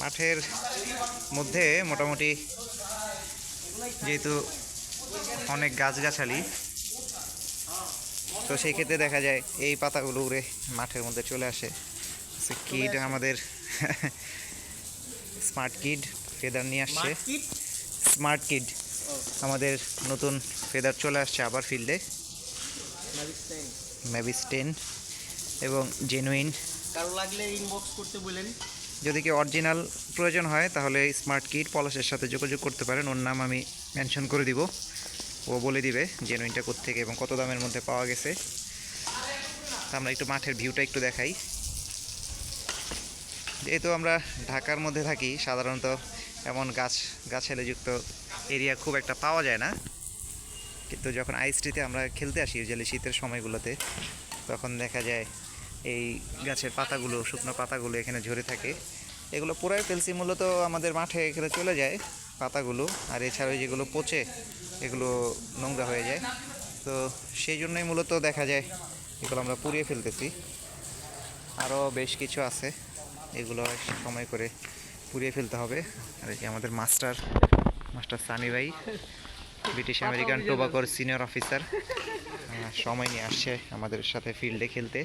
মাঠের মধ্যে মোটামুটি যেহেতু অনেক গাছগাছালি তো সেই ক্ষেত্রে দেখা যায় এই পাতাগুলো উড়ে মাঠের মধ্যে চলে আসে। কিড আমাদের স্মার্ট কিড ফেদার নিয়ে আসছে। স্মার্ট কিড আমাদের নতুন ফেদার চলে আসছে আবার ফিল্ডে। ম্যাভিস্টেন এবং জেনুইন কারও লাগলে ইনবক্স করতে বলেন। যদি কি অরিজিনাল প্রয়োজন হয়, তাহলে স্মার্ট কিট পলাশের সাথে যোগাযোগ করতে পারেন। ওর নাম আমি মেনশন করে দিব। ও বলে দিবে জেনুইনটা কোত্থেকে এবং কত দামের মধ্যে পাওয়া গেছে। আমরা একটু মাঠের ভিউটা একটু দেখাই। যেহেতু আমরা ঢাকার মধ্যে থাকি, সাধারণত এমন গাছ গাছালিযুক্ত এরিয়া খুব একটা পাওয়া যায় না। কিন্তু যখন আইসটিতে আমরা খেলতে আসি ইউজুয়ালি শীতের সময়গুলোতে, তখন দেখা যায় এই গাছের পাতাগুলো শুকনো পাতাগুলো এখানে ঝরে থাকে। এগুলো পুরাই ফেলসি মূলত আমাদের মাঠে এখানে চলে যায় পাতাগুলো আর এছাড়াও যেগুলো পচে এগুলো নোংরা হয়ে যায়। তো সেই জন্যই মূলত দেখা যায় এগুলো আমরা পুড়িয়ে ফেলতেছি। আরও বেশ কিছু আছে এগুলো সময় করে পুড়িয়ে ফেলতে হবে। আর এই যে আমাদের মাস্টার মাস্টার সানি ভাই ব্রিটিশ আমেরিকান টোবাকোর সিনিয়র অফিসার। সময় নিয়ে আসছে আমাদের সাথে ফিল্ডে খেলতে।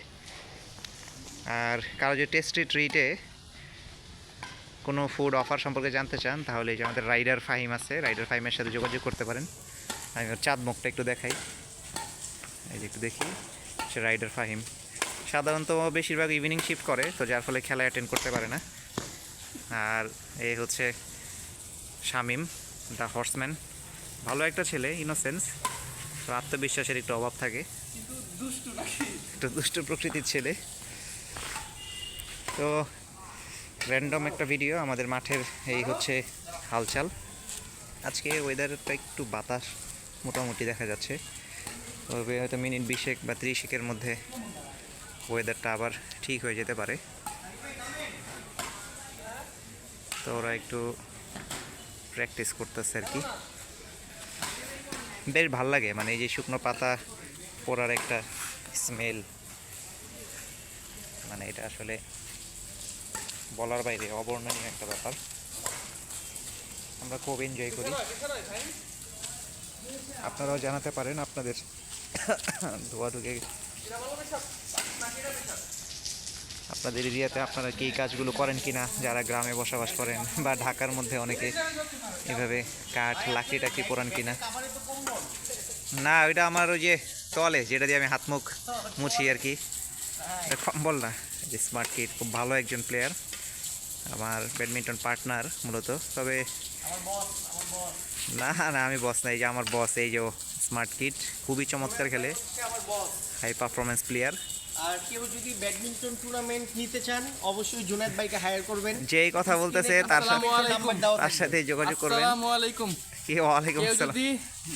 আর কারও যে টেস্টি ট্রিটে কোনো ফুড অফার সম্পর্কে জানতে চান তাহলে এই যে আমাদের রাইডার ফাহিম আছে রাইডার ফাহিমের সাথে যোগাযোগ করতে পারেন। আমি ওর চাঁদ মুখটা একটু দেখাই। এই যে একটু দেখি সে রাইডার ফাহিম। সাধারণত বেশিরভাগ ইভিনিং শিফট করে তো যার ফলে খেলা অ্যাটেন্ড করতে পারে না। আর এই হচ্ছে শামিম দ্য হর্সম্যান ভালো একটা ছেলে ইনোসেন্স তো আত্মবিশ্বাসের একটু অভাব থাকে। একটু দুষ্ট প্রকৃতির ছেলে। তো র্যান্ডম একটা ভিডিও আমাদের মাঠের এই হচ্ছে হালচাল। আজকে ওয়েদারটা একটু বাতাস মোটামুটি দেখা যাচ্ছে। তবে হয়তো মিনিট বিশেক বা ত্রিশেকের মধ্যে ওয়েদারটা আবার ঠিক হয়ে যেতে পারে। তো ওরা একটু প্র্যাকটিস করতেছে আর কি। বেশ ভালো লাগে মানে এই যে শুকনো পাতা পড়ার একটা স্মেল মানে এটা আসলে বলার বাইরে, অবর্ণনীয় একটা ব্যাপার। আমরা খুব এনজয় করি। আপনারাও জানাতে পারেন আপনাদের ধোয়া ঢুকে আপনাদের এরিয়াতে আপনারা কি কাজগুলো করেন কিনা, যারা গ্রামে বসবাস করেন বা ঢাকার মধ্যে অনেকে এভাবে কাঠ লাকড়ি টাকড়ি পোড়ান কিনা। না, ওইটা আমার ওই যে টলে যেটা দিয়ে আমি হাত মুখ মুছি আর কি। কম্বল না যে স্মার্ট কিট খুব ভালো একজন প্লেয়ার আমার ব্যাডমিন্টন পার্টনার মূলত। তবে না না আমি বস না এই যে আমার বস এই যে স্মার্ট কিট খুবই চমৎকার খেলে। হাই পারফরমেন্স প্লেয়ার আর কেউ যদি ব্যাডমিন্টন টুর্নামেন্ট নিতে চান অবশ্যই জুনায়েদ ভাইকে হায়ার করবেন। যেই কথা বলতেছে তার সাথে তার সাথে যোগাযোগ করবেন। আসসালামু আলাইকুম। কি ওয়ালাইকুম আসসালাম। যদি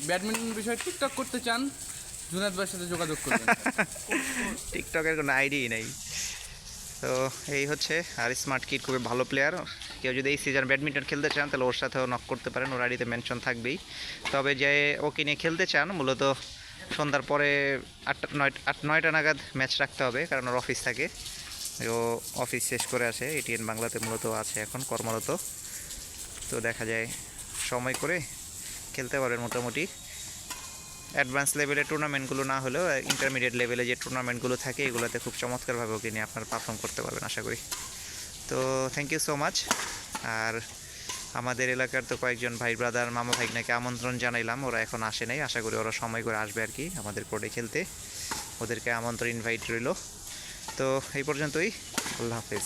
ব্যাডমিন্টন বিষয়ে টিকটক করতে চান জুনাদ ভাইয়ের সাথে যোগাযোগ করবেন। টিকটকের কোনো আইডিই নেই। তো এই হচ্ছে আর স্মার্ট কিট খুবই ভালো প্লেয়ার কেউ যদি এই সিজন ব্যাডমিন্টন খেলতে চান, তাহলে ওর সাথেও নক করতে পারেন, ওর আইডিতে মেনশন থাকবেই। তবে যে ওকে নিয়ে খেলতে চান, মূলত সন্ধ্যার পরে আটটা নয় আট, নয়টা নাগাদ ম্যাচ রাখতে হবে, কারণ ওর অফিস থাকে। ও অফিস শেষ করে আসে এটিএন বাংলাতে মূলত আছে এখন কর্মরত। তো দেখা যায়, সময় করে খেলতে পারেন মোটামুটি। অ্যাডভান্স লেভেলের টুর্নামেন্টগুলো না হলেও ইন্টারমিডিয়েট লেভেলে যে টুর্নামেন্টগুলো থাকে, এগুলোতে খুব চমৎকারভাবে ওকে নিয়ে আপনারা পারফর্ম করতে পারবেন, আশা করি। তো থ্যাংক ইউ সো মাচ আর আমাদের এলাকার তো কয়েকজন ভাই ব্রাদার মামা ভাইগনাকে আমন্ত্রণ জানাইলাম, ওরা এখন আসে নাই, আশা করি ওরা সময় করে আসবে আর কি, আমাদের কোর্টে খেলতে। ওদেরকে আমন্ত্রণ ইনভাইট রইল। তো এই পর্যন্তই, আল্লাহ হাফেজ।